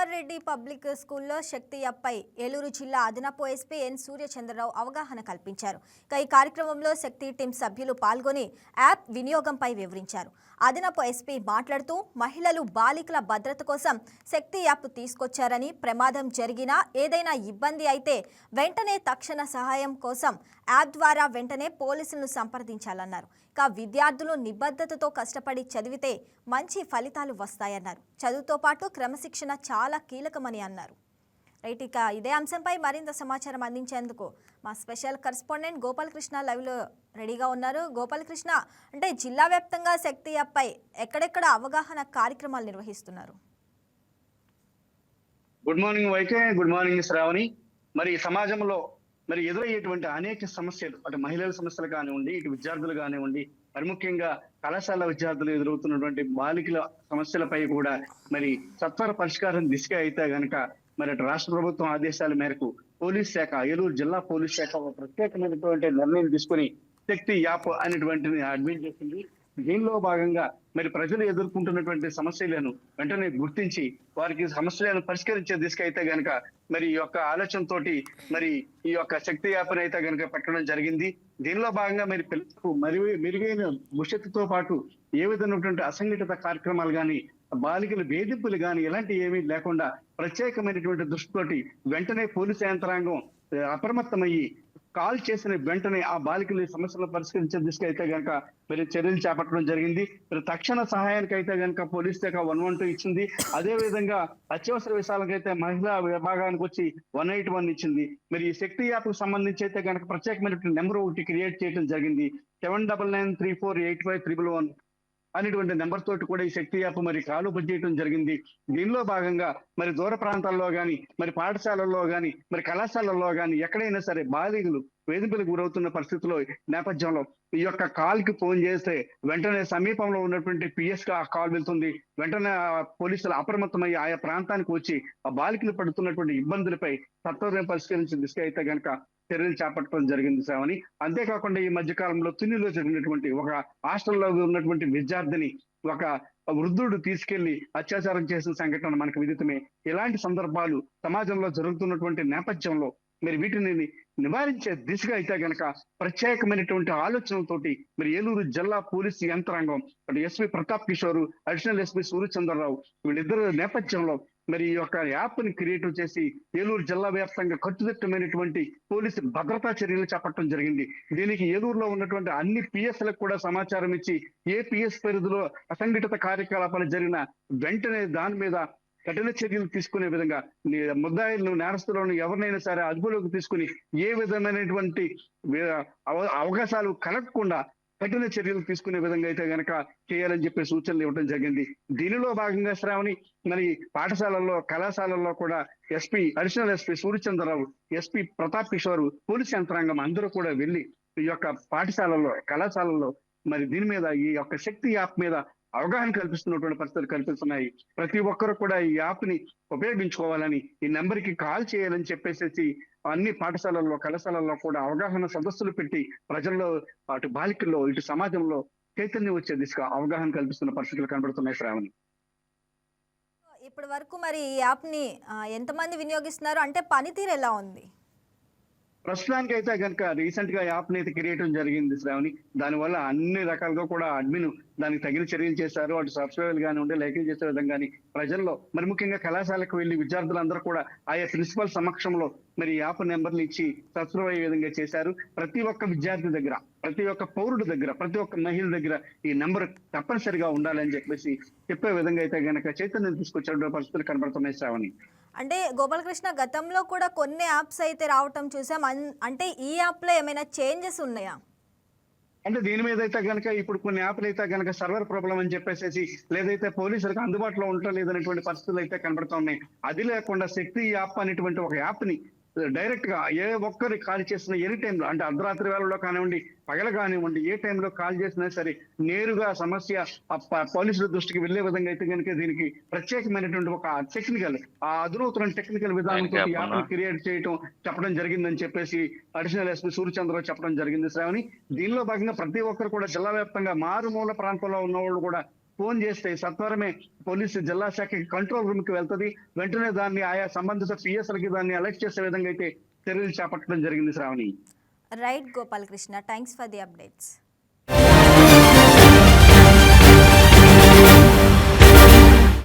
SR Reddy public స్కూల్లో శక్తి అప్పై ఏలూరు జిల్లా అదనపు ఎస్పీ ఎన్ సూర్యచంద్రరావు అవగాహన కల్పించారు. ఇక ఈ కార్యక్రమంలో శక్తి టీం సభ్యులు పాల్గొని యాప్ వినియోగంపై వివరించారు. అదనపు ఎస్పీ మాట్లాడుతూ మహిళలు బాలికల భద్రత కోసం శక్తి యాప్ తీసుకొచ్చారని ప్రమాదం జరిగినా ఏదైనా ఇబ్బంది అయితే వెంటనే తక్షణ సహాయం కోసం యాప్ ద్వారా వెంటనే పోలీసులను సంప్రదించాలన్నారు. ఇక విద్యార్థులు నిబద్ధతతో కష్టపడి చదివితే మంచి ఫలితాలు వస్తాయన్నారు. చదువుతో పాటు క్రమశిక్షణ చాలా కీలకమని అన్నారు. రైట్ ఇక ఇదే అంశంపై మరింత సమాచారం అందించేందుకు మా స్పెషల్ కరస్పాండెంట్ గోపాలకృష్ణ లైవ్లో రెడీగా ఉన్నారు. గోపాలకృష్ణ అంటే జిల్లా వ్యాప్తంగా శక్తి యాప్పై ఎక్కడెక్కడ అవగాహన కార్యక్రమాలు నిర్వహిస్తున్నారు? Good morning YK good morning Sravani. మరి సమాజంలో మరి ఎదురయ్యేటువంటి అనేక సమస్యలు అటు మహిళల సమస్యలు కానివ్వండి ఇటు విద్యార్థులు కానివ్వండి మరి ముఖ్యంగా కళాశాల విద్యార్థులు ఎదురవుతున్నటువంటి బాలికల సమస్యలపై కూడా మరి సత్వర పరిష్కారం దిశగా అయితే గనక మరి అటు రాష్ట్ర ప్రభుత్వం ఆదేశాల మేరకు పోలీస్ శాఖ ఏలూరు జిల్లా పోలీస్ శాఖ ఒక ప్రత్యేకమైనటువంటి నిర్ణయం తీసుకుని శక్తి యాప్ అనేటువంటిది అడ్మిట్ చేసింది. దీనిలో భాగంగా మరి ప్రజలు ఎదుర్కొంటున్నటువంటి సమస్యలను వెంటనే గుర్తించి వారికి సమస్యలను పరిష్కరించే దిశగా అయితే గనక మరి ఈ యొక్క ఆలోచనతోటి మరి ఈ యొక్క శక్తి యాపన అయితే గనక పెట్టడం జరిగింది. దీనిలో భాగంగా మరి పిల్లలకు మరి మెరుగైన భవిష్యత్తుతో పాటు ఏ విధమైనటువంటి అసంఘటిత కార్యక్రమాలు కానీ బాలికల వేధింపులు కానీ ఇలాంటి ఏమీ లేకుండా ప్రత్యేకమైనటువంటి దృష్టితోటి వెంటనే పోలీసు యంత్రాంగం అప్రమత్తమయ్యి కాల్ చేసిన వెంటనే ఆ బాలికల సమస్యలను పరిష్కరించే దిశగా అయితే గనక మరి చర్యలు చేపట్టడం జరిగింది. మరి తక్షణ సహాయానికి అయితే గనక పోలీస్ శాఖ వన్ వన్ టూ ఇచ్చింది. అదే విధంగా అత్యవసర విషయాలకైతే మహిళా విభాగానికి వచ్చి వన్ ఎయిట్ వన్ ఇచ్చింది. మరి ఈ శక్తి యాప్కు సంబంధించి అయితే గనక ప్రత్యేకమైనటువంటి నెంబర్ ఒకటి క్రియేట్ చేయడం జరిగింది. Seven double nine three four eight five triple one అనేటువంటి నెంబర్ తోటి కూడా ఈ శక్తి యాప్ మరి కాలు చేయడం జరిగింది. దీనిలో భాగంగా మరి దూర ప్రాంతాల్లో గాని మరి పాఠశాలల్లో గాని మరి కళాశాలల్లో గాని ఎక్కడైనా సరే బాలికలు వేధింపులకు గురవుతున్న పరిస్థితిలో నేపథ్యంలో ఈ యొక్క కాల్కి ఫోన్ చేస్తే వెంటనే సమీపంలో ఉన్నటువంటి పిఎస్కి ఆ కాల్ వెళ్తుంది. వెంటనే పోలీసులు అప్రమత్తమై ఆయా ప్రాంతానికి వచ్చి ఆ బాలికలు పడుతున్నటువంటి ఇబ్బందులపై సత్వరం పరిష్కరించే దిశగా అయితే గనక చర్యలు చేపట్టడం జరిగింది శ్రావణి. అంతేకాకుండా ఈ మధ్య కాలంలో తునిలో జరిగినటువంటి ఒక హాస్టల్లో ఉన్నటువంటి విద్యార్థిని ఒక వృద్ధుడు తీసుకెళ్ళి అత్యాచారం చేసిన సంఘటన మనకు విదితమే. ఇలాంటి సందర్భాలు సమాజంలో జరుగుతున్నటువంటి నేపథ్యంలో మరి వీటిని నివారించే దిశగా అయితే గనక ప్రత్యేకమైనటువంటి ఆలోచనలతోటి మరి ఏలూరు జిల్లా పోలీసు యంత్రాంగం అటు SP Pratap Kishore additional SP Suryachandrarao వీళ్ళిద్దరు నేపథ్యంలో మరి ఈ యొక్క యాప్ని క్రియేట్ చేసి ఏలూరు జిల్లా వ్యాప్తంగా కట్టుదిట్టమైనటువంటి పోలీసు భద్రతా చర్యలు చేపట్టడం జరిగింది. దీనికి ఏలూరులో ఉన్నటువంటి అన్ని పిఎస్లకు కూడా సమాచారం ఇచ్చి ఏ పిఎస్ పరిధిలో అసంఘటిత కార్యకలాపాలు జరిగిన వెంటనే దాని మీద కఠిన చర్యలు తీసుకునే విధంగా ముద్దాయిలను నేరస్తులను ఎవరినైనా సరే అదుపులోకి తీసుకుని ఏ విధమైనటువంటి అవకాశాలు కలగకుండా కఠిన చర్యలు తీసుకునే విధంగా అయితే గనక చేయాలని చెప్పి సూచనలు ఇవ్వడం జరిగింది. దీనిలో భాగంగా శ్రావణి మరి పాఠశాలల్లో కళాశాలల్లో కూడా SP additional SP Suryachandrarao SP Pratap Kishore police యంత్రాంగం అందరూ కూడా వెళ్ళి ఈ యొక్క పాఠశాలల్లో కళాశాలల్లో మరి దీని మీద ఈ యొక్క శక్తి యాప్ మీద అవగాహన కల్పిస్తున్నటువంటి పరిస్థితులు కల్పిస్తున్నాయి. ప్రతి ఒక్కరు కూడా ఈ యాప్ని ఉపయోగించుకోవాలని ఈ నెంబర్కి కాల్ చేయాలని చెప్పేసి అన్ని పాఠశాలల్లో కళాశాలల్లో కూడా అవగాహన సదస్సులు పెట్టి ప్రజల్లో అటు బాలికల్లో ఇటు సమాజంలో చైతన్యం వచ్చే దిశగా అవగాహన కల్పిస్తున్న పరిస్థితులు కనబడుతున్నాయి శ్రావణి. ఇప్పటి వరకు మరి ఈ యాప్ని ఎంతమంది వినియోగిస్తున్నారు? అంటే పనితీరు ఎలా ఉంది? ప్రస్తుతానికి అయితే కనుక రీసెంట్గా యాప్ని అయితే క్రియేట్ జరిగింది శ్రావణి. దానివల్ల అన్ని రకాలుగా కూడా అడ్మిన్ దానికి తగిన చర్యలు చేశారు. అటు సబ్స్క్రైబర్లు కానివ్వండి లైకింగ్ చేసే విధంగా ప్రజల్లో మరి ముఖ్యంగా కళాశాలకు వెళ్ళి విద్యార్థులందరూ కూడా ఆయా ప్రిన్సిపల్ సమక్షంలో మరి యాప్ నెంబర్లు ఇచ్చి సబ్స్క్రైబ్ అయ్యే విధంగా చేశారు. ప్రతి ఒక్క విద్యార్థి దగ్గర ప్రతి ఒక్క పౌరుడి దగ్గర ప్రతి ఒక్క మహిళ దగ్గర ఈ నెంబర్ తప్పనిసరిగా ఉండాలని చెప్పేసి చెప్పే విధంగా అయితే గనక చైతన్యం తీసుకొచ్చే పరిస్థితులు కనబడుతున్నాయి శ్రావణి. అంటే గోపాలకృష్ణ గతంలో కూడా కొన్ని యాప్స్ అయితే రావటం చూసాం. అంటే ఈ యాప్లో ఏమైనా చేంజెస్ ఉన్నాయా? అంటే దీని మీద అయితే గనక ఇప్పుడు కొన్ని యాప్లు అయితే గనక సర్వర్ ప్రాబ్లం అని చెప్పేసి లేదైతే పోలీసులకు అందుబాటులో ఉండటం లేదనేటువంటి పరిస్థితులు అయితే కనబడుతూ ఉన్నాయి అది లేకుండా శక్తి యాప్ అనేటువంటి ఒక యాప్ని డైరెక్ట్గా ఏ ఒక్కరి కాల్ చేసిన ఎనీ టైంలో అంటే అర్ధరాత్రి వేళలో కానివ్వండి పగల కానివ్వండి ఏ టైంలో కాల్ చేసినా సరే నేరుగా సమస్య పోలీసుల దృష్టికి వెళ్ళే విధంగా అయితే కనుక దీనికి ప్రత్యేకమైనటువంటి ఒక టెక్నికల్ ఆ అధునూతన టెక్నికల్ విధానంతో యాప్? క్రియేట్ చేయటం చెప్పడం జరిగిందని చెప్పేసి అడిషనల్ ఎస్పీ సూర్యచంద్రరావు చెప్పడం జరిగింది శ్రావణి దీనిలో భాగంగా ప్రతి ఒక్కరు కూడా జిల్లా వ్యాప్తంగా మారుమూల ప్రాంతంలో ఉన్న వాళ్ళు కూడా ఫోన్ చేస్తే సత్వరమే పోలీసు జిల్లా శాఖ కంట్రోల్ రూమ్కి వెళ్తుంది. వెంటనే దాన్ని ఆయా సంబంధిత పిఎస్ఎల్కి దాన్ని అలర్ట్ చేసే విధంగా అయితే చర్యలు చేపట్టడం జరిగింది Sravani. Right Gopalakrishna thanks for the updates.